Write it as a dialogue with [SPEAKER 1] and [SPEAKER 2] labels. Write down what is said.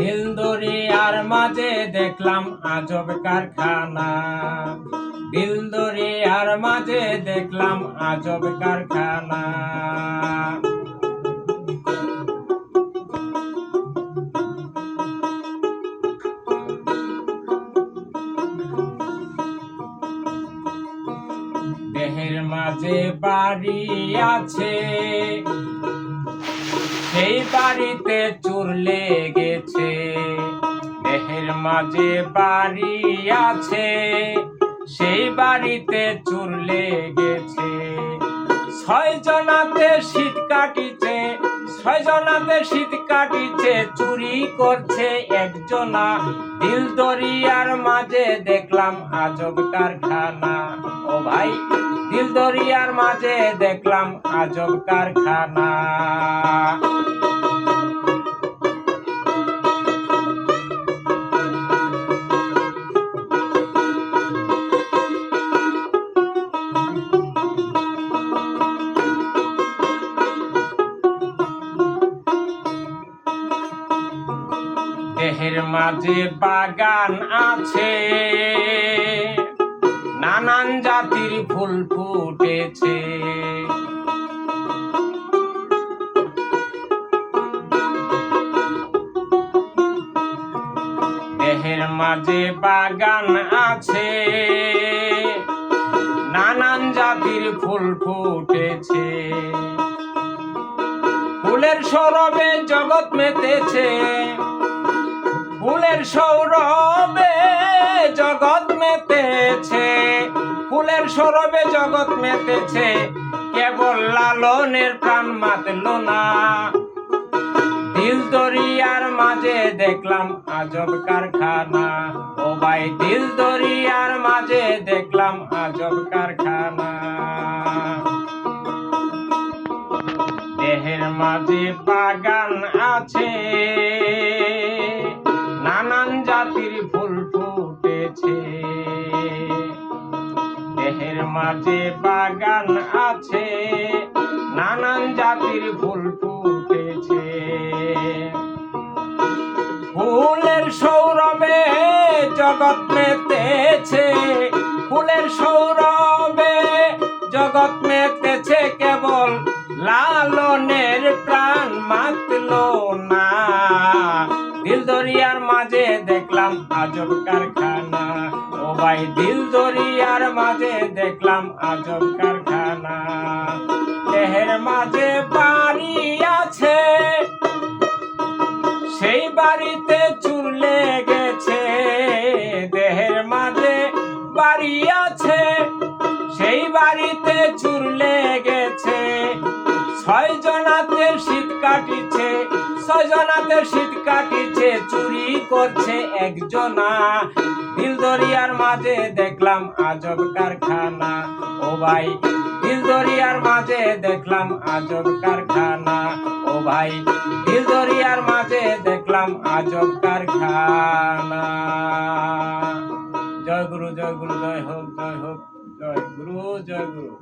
[SPEAKER 1] দিল দরিয়ার মাঝে দেখলাম আজব কারখানা। দিল দরিয়ার মাঝে দেখলাম আজব কারখানা। দেহের মাঝে বাড়ি আছে সেই বাড়িতে চুর লেগেছে। দেহের মাঝে বাড়ি আছে। সেই বাড়িতে চুর লেগেছে। ছয় জনাতে শীত কাটিছে, ছয় জনাতে শীত কাটিছে, চুরি করছে একজনা দিল দরিয়ার মাঝে দেখলাম আজব কারখানা। ও ভাই দিল দরিয়ার মাঝে দেখলাম আজব কারখানা। দেহের মাঝে বাগান আছে। নানান জাতির ফুল ফুটেছে। দেহের মাঝে বাগান আছে। নানান জাতির ফুল ফুটেছে। ফুলের সৌরভে জগৎ মেতেছে। ফুলের সৌরভে জগৎ মেতেছে সৌরভে জগৎ মেতেছে, কেবল লালনের প্রাণ মাতল না। দিল দরিয়ার মাঝে দেখলাম আজব কারখানা। ও ভাই দিল দরিয়ার মাঝে দেখলাম আজব কারখানা। দেহের মাঝে বাগান আছে, নানান জাতির ফুল ফুটেছে। দেহের মাঝে বাগান আছে, নানান জাতির ফুল ফুটেছে। ফুলের সৌরভে জগৎ মেতেছে, ফুলের সৌরভে জগৎ মেতেছে, কেবল লালনের প্রাণ মাতল না। দিল দরিয়ার মাঝে দেখলাম আজব কারখানা। ভাই দিল দরিয়ার মাঝে দেখলাম আজব কারখানা। দেহের মাঝে বাড়ি আছে, সেই বাড়িতে চুর লেগেছে। দেহের মাঝে বাড়ি আছে, সেই বাড়িতে চুর লেগেছে। ছয় জনাতে শীত কাটিছে, ছয় জনাতে শীত কাটিছে, চুরি করছে একজনা। দরিয়ার মাঝে দেখলাম আজব কারখানা। ও ভাই দিল দরিয়ার মাঝে দেখলাম আজব কারখানা। ও ভাই দিল দরিয়ার মাঝে দেখলাম আজব কারখানা। জয় গুরু জয় গুরু, জয় হোক জয় হোক, জয় গুরু জয় গুরু।